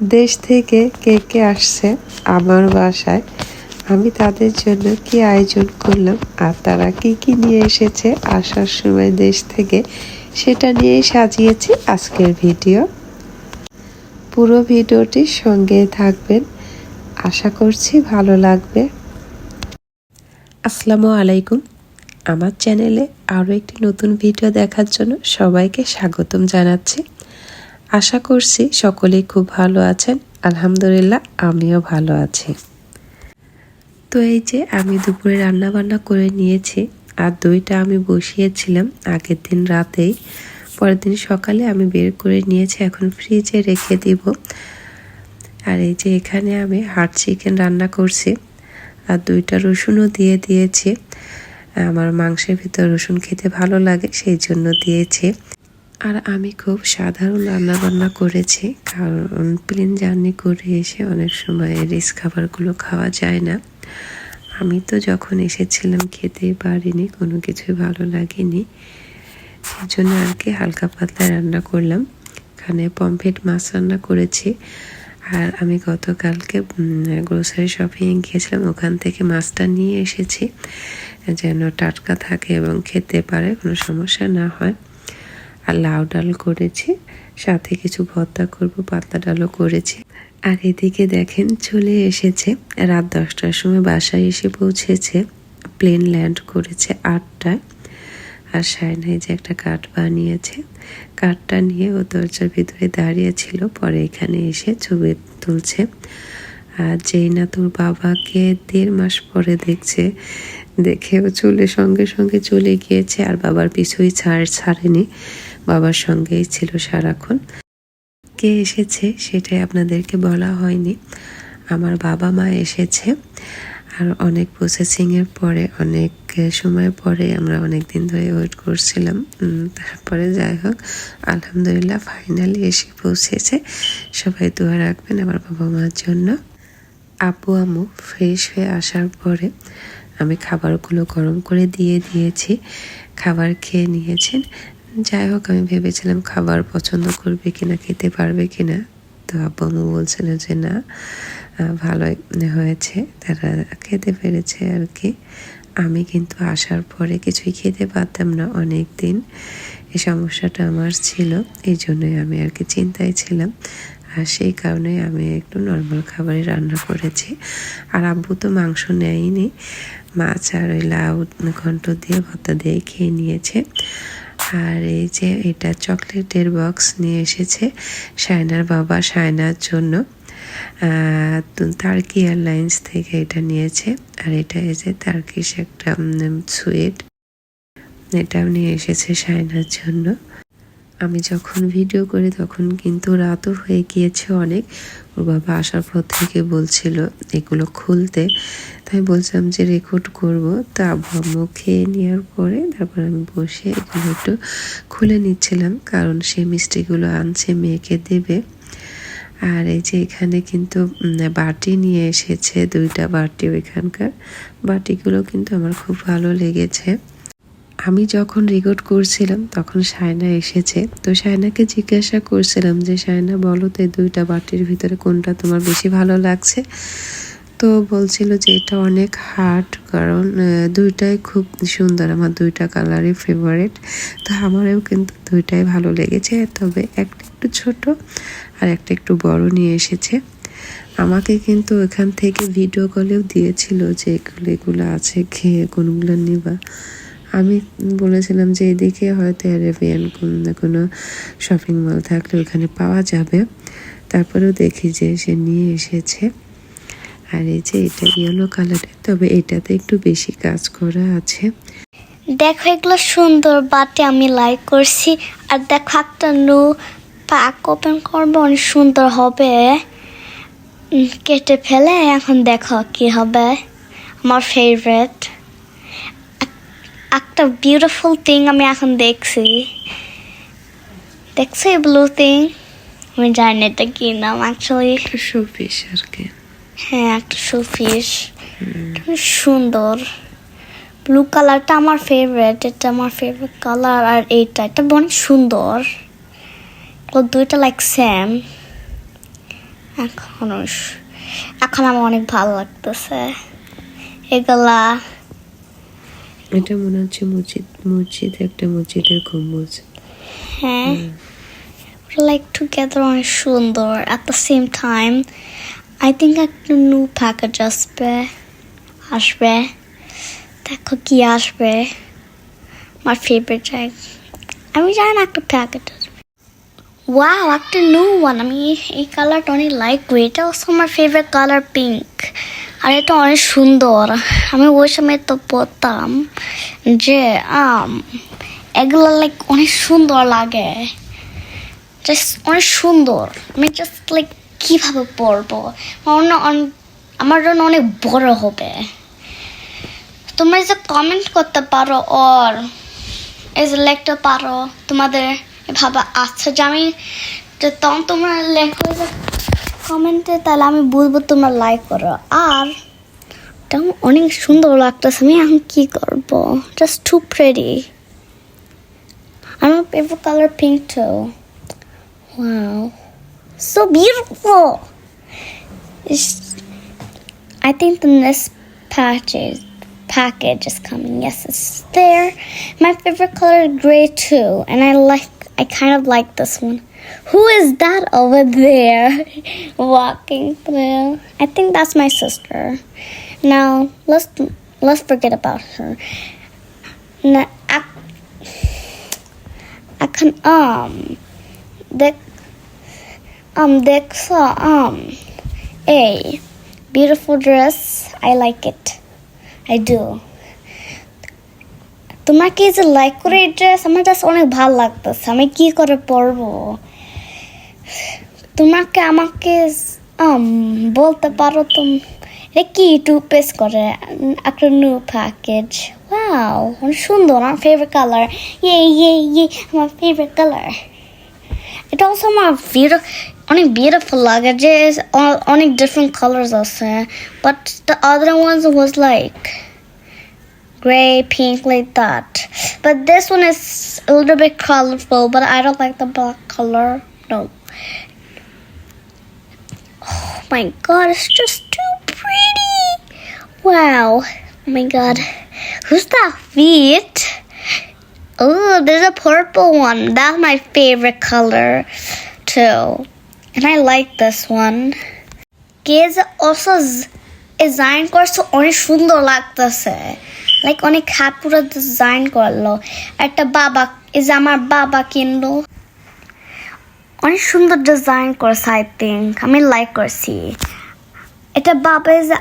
দেশ থেকে কে কে আসছে আমার বাসায়? আমি তাদের জন্য কি আয়োজন করলাম? আর তারা কি কি নিয়ে এসেছে আসার সময় দেশ থেকে? সেটা নিয়েই সাজিয়েছি আজকের ভিডিও। পুরো ভিডিওটির সঙ্গে থাকবেন। আশা করছি ভালো লাগবে। আসসালামু আলাইকুম। আমার চ্যানেলে আরও একটি নতুন ভিডিও দেখার জন্য সবাইকে স্বাগতম জানাচ্ছি। আশা করছি সকলেই খুব ভালো আছেন। আলহামদুলিল্লাহ, আমিও ভালো আছি। তো এই যে আমি দুপুরে রান্না বান্না করে নিয়েছি, আর দইটা আমি বসিয়েছিলাম আগের দিন রাতেই। পরের দিন সকালে আমি বের করে নিয়েছি, এখন ফ্রিজে রেখে দিব। আর এই যে এখানে আমি হার্ড চিকেন রান্না করছি, আর দুইটা রসুনও দিয়ে দিয়েছি। আমার মাংসের ভিতর রসুন খেতে ভালো লাগে, সেই জন্য দিয়েছি। আর আমি খুব সাধারণ রান্না বান্না করেছি, কারণ প্লেন জার্নি করে এসে অনেক সময় রিস খাবারগুলো খাওয়া যায় না। আমি তো যখন এসেছিলাম খেতে পারিনি, কোনো কিছুই ভালো লাগেনি। সেই জন্য আর কি হালকা পাতলা রান্না করলাম। এখানে পমফ্রেট মাছ রান্না করেছি। আর আমি গতকালকে গ্রোসারি শপিং গিয়েছিলাম, ওখান থেকে মাছটা নিয়ে এসেছি। যেন টাটকা থাকে এবং খেতে পারে, কোনো সমস্যা না হয়। আর লাউ ডাল করেছি, সাথে কিছু ভর্তা করব পাতলা ডালও করেছি। আর এদিকে দেখেন চলে এসেছে, রাত দশটার সময় বাসায় এসে পৌঁছেছে, প্লেন ল্যান্ড করেছে আটটায়। আর সায়নাই যে একটা কাঠ বানিয়েছে, কাঠটা নিয়ে ও দরজার ভিতরে দাঁড়িয়েছিল পরে এখানে এসে ছবি তুলছে। আর যেই না তোর বাবাকে দেড় মাস পরে দেখছে দেখে ও চলে, সঙ্গে সঙ্গে চলে গিয়েছে আর বাবার পিছুই ছাড় ছাড়েনি। বাবার সঙ্গেই ছিল সারাক্ষণ। কে এসেছে সেটাই আপনাদেরকে বলা হয়নি। আমার বাবা মা এসেছে আর অনেক প্রসেসিংয়ের পরে, অনেক সময় পরে আমরা অনেক দিন ধরে ওয়েট করছিলাম। তারপরে যাই হোক, আলহামদুলিল্লাহ ফাইনালি এসে পৌঁছেছে। সবাই দোয়া রাখবেন আমার বাবা মার জন্য। আপু আমু ফ্রেশ হয়ে আসার পরে আমি খাবারগুলো গরম করে দিয়ে দিয়েছি, খাবার খেয়ে নিয়েছেন। যাই হোক, আমি ভেবেছিলাম খাবার পছন্দ করবে কিনা, খেতে পারবে কিনা। তো আব্বু আমু বলছিল যে না ভালোই হয়েছে, তারা খেতে পেরেছে আর কি আমি কিন্তু আসার পরে কিছুই খেতে পারতাম না অনেক দিন এই সমস্যাটা আমার ছিল, এই জন্যই আমি আর কি চিন্তায় ছিলাম। আর সেই কারণে আমি একটু নর্মাল খাবারই রান্না করেছি। আর আব্বু তো মাংস নেয়নি। মাছ আর ওই লাউ ঘন্ট দিয়ে ভর্তা দিয়ে খেয়ে নিয়েছে। আর এই যে এটা চকলেটের বক্স নিয়ে এসেছে সায়নার বাবা সায়নার জন্য। তার্কি এয়ারলাইন্স থেকে এটা নিয়েছে। আর এটা এসে তার্কিশ একটা সুইট এটাও নিয়ে এসেছে সায়নার জন্য। আমি যখন ভিডিও করি, তখন কিন্তু রাতও হয়ে গিয়েছে অনেক। ওর বাবা আসার পর থেকে বলছিল, এগুলো খুলতে। তাই বলছিলাম যে রেকর্ড করব। তা আব্বু খেয়ে নেওয়ার পরে তারপর আমি বসে এগুলো একটু খুলে নিচ্ছিলাম, কারণ সে মিষ্টিগুলো আনছে, মেয়েকে দেবে। আর এই যে এখানে কিন্তু বাটি নিয়ে এসেছে, দুইটা বাটি ওইখানকার। বাটিগুলো কিন্তু আমার খুব ভালো লেগেছে। আমি যখন রেকর্ড করছিলাম, তখন সায়না এসেছে। তো সায়নাকে জিজ্ঞাসা করছিলাম যে সায়না বলো তো দুইটা বাটির ভিতরে কোনটা তোমার বেশি ভালো লাগছে? তো বলছিল যে, এটা অনেক হার্ড কারণ দুইটাই খুব সুন্দর, আমার দুইটা কালারই ফেভারিট তো আমারও কিন্তু দুইটাই ভালো লেগেছে। তবে একটা একটু ছোট আর একটা একটু বড় নিয়ে এসেছে। আমাকে কিন্তু এখান থেকে ভিডিও কলেও দিয়েছিল যে, এগুলো এগুলো আছে, খেয়ে কোনগুলো নিবা? আমি বলেছিলাম যে এদিকে হয়তো অ্যারেবিয়ান কোনো না কোনো শপিং মল থাকলে ওখানে পাওয়া যাবে। তারপরেও দেখি যে সে নিয়ে এসেছে। আর এই যে এটা ইয়েলো কালারের তবে এটাতে একটু বেশি কাজ করা আছে। দেখো এগুলো সুন্দর বাটে আমি লাইক করছি, আর দেখো একটা নো প্যাক ওপেন করব, অনেক সুন্দর হবে। কেটে ফেলে, এখন দেখো কি হবে। আমার ফেভারেট একটা বিউটিফুল থিং আমি এখন দেখছি। দেখছি ব্লু থিং আমি জানি এটা কি নাম অ্যাকচুয়ালি শোপিস আর কি। হ্যাঁ একটা শোফিস সুন্দর। ব্লু কালারটা আমার ফেভারিট এটা আমার ফেভারিট কালার আর এইটা। এটা অনেক সুন্দর। ও দুইটা লাইক সেম এখন এখন আমার অনেক ভালো লাগতেছে। এগুলা এটা মনে হচ্ছে মসজিদ মসজিদ একটা মসজিদের গম্বুজ। হ্যাঁ। লাইক টুগেদার অনেক সুন্দর at the same time I think একটা নিউ প্যাকেজ আসবে আসবে। দেখো কি আসবে, আমার ফেভারিট জায়গা। আমি জানি না একটা প্যাকেট আসবে ওয়াও একটা নিউ ওয়ান আমি এই কালারটা অনেক লাইক করি, এটা আমার ফেভারিট কালার পিঙ্ক আর এটা অনেক সুন্দর। আমি ওই সময় তো পড়তাম যে, আম, এগুলো লাইক অনেক সুন্দর লাগে। জাস্ট অনেক সুন্দর। আমি জাস্ট লাইক কীভাবে পড়ব? না আমার জন্য অনেক বড় হবে। তোমরা যে কমেন্ট করতে পারো ওর যে লিখতে পারো, তোমাদের এভাবে আছে যে আমি তখন তোমরা লেখো কমেন্টে তাহলে আমি বুঝবো তোমরা লাইক করো আর এটা আমার অনেক সুন্দর লাগতেছে আমি এখন কি করবো জাস্ট টু প্রেডি আমার favorite color pink too. Wow. So beautiful. It's, I think the next package package is coming. Yes, it's there. My favorite color is gray too, and I like I kind of like this one. Who is that over there walking through? I think that's my sister. Now let's let's forget about her. Now, I, I can um the um Dexa um a beautiful dress. I like it. I do. তোমাকে যে like করে এই dress আমার just অনেক ভালো লাগতেছে আমি কি করে পরবো তোমাকে আমাকে um, বলতে পারো তুমি এটা কি টুথপেস্ট করে একটা নিউ প্যাকেজ ওয়াও অনেক সুন্দর আমার ফেভারিট কালার ইয়ে ইয়ে ইয়ে আমার ফেভারিট কালার এটা অলসো আমার বিউটি অনেক বিউটিফুল লাগে যে অ- অনেক ডিফারেন্ট কালার্স আছে but the other ones was like gray, pink, like that. But this one is a little bit colorful, but I don't like the black color. No. Oh my god, it's just too pretty. Wow. Oh my god. Who's that feet? Oh, there's a purple one. That's my favorite color too. And I like this one. Kids also z- design করছে অনেক সুন্দর লাগতেছে like অনেক হাত পুরো design করলো একটা বাবা এই যে আমার বাবা কিনলো অনেক সুন্দর ডিজাইন করছে আই থিঙ্ক আমি লাইক করছি। এটা বাবা এই যে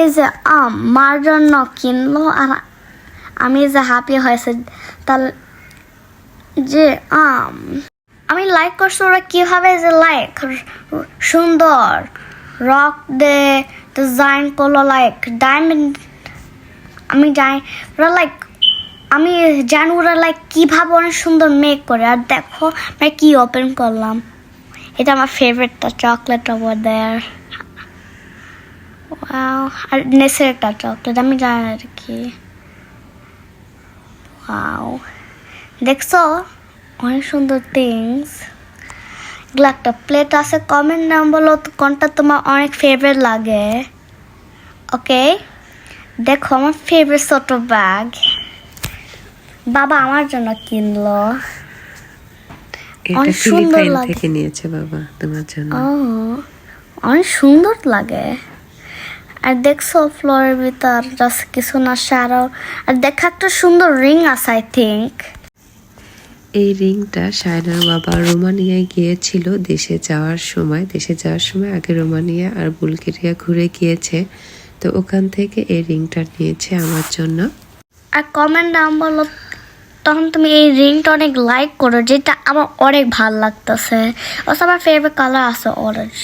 এই যে আম জন্য কিনলো আর আমি যে হ্যাপি হয়েছে তার যে আম। আমি লাইক করছি, ওরা কীভাবে যে লাইক সুন্দর রক দে ডিজাইন করল লাইক ডায়মন্ড আমি জানি, ওরা লাইক আমি জানি ওরা লাইক কীভাবে অনেক সুন্দর মেক করে, আর দেখো আমি কি ওপেন করলাম। এটা আমার ফেভারিটটা চকলেট ওভার দেয়ার আর নেসের একটা চকলেট আমি জানি আর কি। ওয়াও দেখছ? অনেক সুন্দর থিংস এগুলো একটা প্লেট আছে কমেন্ট নাম বলো কোনটা তোমার অনেক ফেভারিট লাগে। ওকে দেখো, আমার ফেভারিট ছোট ব্যাগ বাবা আমার জন্য কিনলো। এটা সুন্দর থেকে নিয়েছে বাবা তোমার জন্য। অনেক সুন্দর লাগে। আর দেখছ ফ্লোরের ভিতর জাস্ট কিছু না সারো আর দেখা একটা সুন্দর রিং আছে আই থিঙ্ক এই রিংটা সায়নার বাবা রোমানিয়ায় গিয়েছিল দেশে যাওয়ার সময়। দেশে যাওয়ার সময় আগে রোমানিয়া আর বুলগেরিয়া ঘুরে গিয়েছে। তো ওখান থেকে এই রিংটা নিয়েছে আমার জন্য। আর কমেন্ট নাম বলো তখন তুমি এই রিংটা অনেক লাইক করো, যেটা আমার অনেক ভালো লাগতেছে। ও আমার ফেভারিট কালার আছে অরেঞ্জ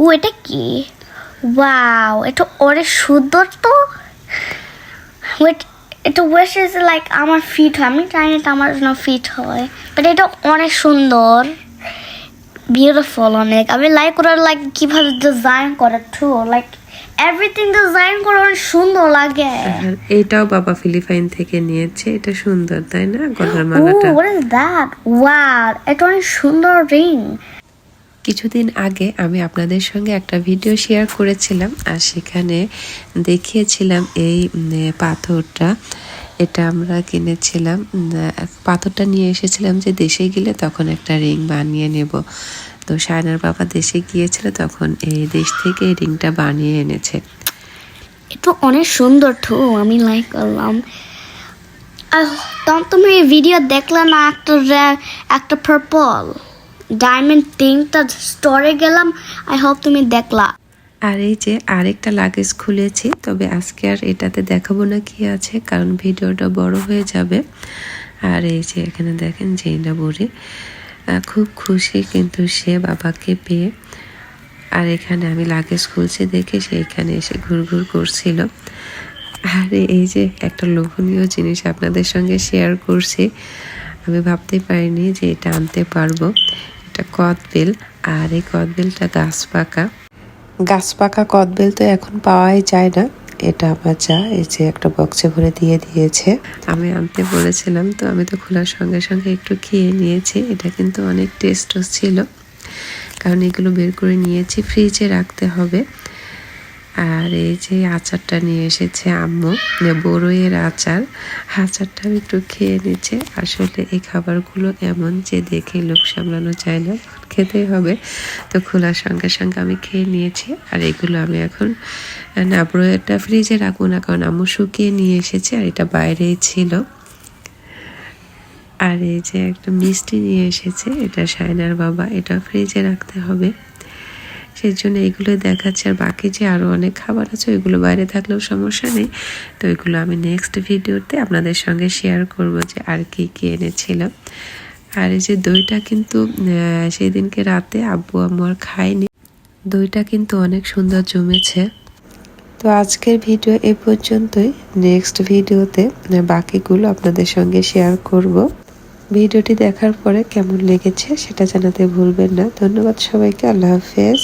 ও, এটা কি? ওয়াও এটা অনেক সুন্দর তো? ওয়েট এটা ওয়েস ইজ লাইক আমার ফিট হয়। আমি জানি এটা আমার জন্য ফিট হয়। বাট এটা অনেক সুন্দর। বিউটিফুল অনেক। আমি লাইক করে লাইক কীভাবে ডিজাইন করে টু লাইক এভরিথিং ডিজাইন করে অনেক সুন্দর লাগে। আর এইটাও বাবা ফিলিপাইন থেকে নিয়েছে এটা সুন্দর তাই না? গলার মালাটা। what is that? Wow, এটা অনেক সুন্দর রিং কিছুদিন আগে আমি আপনাদের সঙ্গে একটা ভিডিও শেয়ার করেছিলাম আর সেখানে দেখিয়েছিলাম এই পাথরটা। এটা আমরা কিনেছিলাম পাথরটা নিয়ে এসেছিলাম যে দেশে গেলে তখন একটা রিং বানিয়ে নেব। তো সায়নার বাবা দেশে গিয়েছিল তখন এই দেশ থেকে এই রিংটা বানিয়ে এনেছে। এটা অনেক সুন্দর তো আমি লাইক করলাম। আর তখন তুমি ভিডিও দেখলে না একটা একটা পার্পল ডায়মন্ড তিনটা স্টোরে গেলাম আই হোপ তুমি দেখলা। আর এই যে আরেকটা লাগেজ খুলেছি তবে আজকে আর এটাতে দেখাবো না কি আছে কারণ ভিডিওটা বড় হয়ে যাবে। আর এই যে এখানে দেখেন জেইনা বুড়ি। আহ, খুব খুশি কিন্তু সে বাবাকে পেয়ে। আর এখানে আমি লাগেজ খুলছি, দেখে সে এখানে এসে ঘুরঘুর করছিল। আর, এই যে একটা লোভনীয় জিনিস আপনাদের সঙ্গে শেয়ার করছি। আমি ভাবতে পারিনি যে এটা আনতে পারব। এটা কদবেল আর এই কদবেলটা গাছ পাকা। গাছ পাকা কদবেল তো এখন পাওয়াই যায় না। এটা আমার চা এই যে একটা বক্সে ভরে দিয়ে দিয়েছে। আমি আনতে বলেছিলাম, তো আমি তো খোলার সঙ্গে সঙ্গে একটু খেয়ে নিয়েছি। এটা কিন্তু অনেক টেস্টও ছিল। কারণ এগুলো বের করে নিয়েছি ফ্রিজে রাখতে হবে। আর এই যে আচারটা নিয়ে এসেছে আম্মু বড়ইয়ের আচার আচারটা আমি একটু খেয়ে নিচ্ছে। আসলে এই খাবারগুলো এমন যে দেখে লোক সামলানো যায় না খেতেই হবে। তো খোলার সঙ্গে সঙ্গে আমি খেয়ে নিয়েছি, আর এগুলো আমি এখন না বড়ইয়েরটা ফ্রিজে রাখব না, কারণ আম্মু শুকিয়ে নিয়ে এসেছে, আর এটা বাইরেই ছিল। আর এই যে একটা মিষ্টি নিয়ে এসেছে, এটা সায়নার বাবা, এটা ফ্রিজে রাখতে হবে। সেই জন্য এগুলো দেখাচ্ছে। আর বাকি যে আরও অনেক খাবার আছে, ওইগুলো বাইরে থাকলেও সমস্যা নেই। তো এগুলো আমি নেক্সট ভিডিওতে আপনাদের সঙ্গে শেয়ার করব যে আর কি কি এনেছিলাম। আর এই যে দইটা কিন্তু সেই দিনকে রাতে আব্বু আম্মু আর খায়নি। দইটা কিন্তু অনেক সুন্দর জমেছে। তো আজকের ভিডিও এ পর্যন্তই। নেক্সট ভিডিওতে বাকিগুলো আপনাদের সঙ্গে শেয়ার করব। ভিডিওটি দেখার পরে কেমন লেগেছে, সেটা জানাতে ভুলবেন না। ধন্যবাদ সবাইকে, আল্লাহ হাফেজ।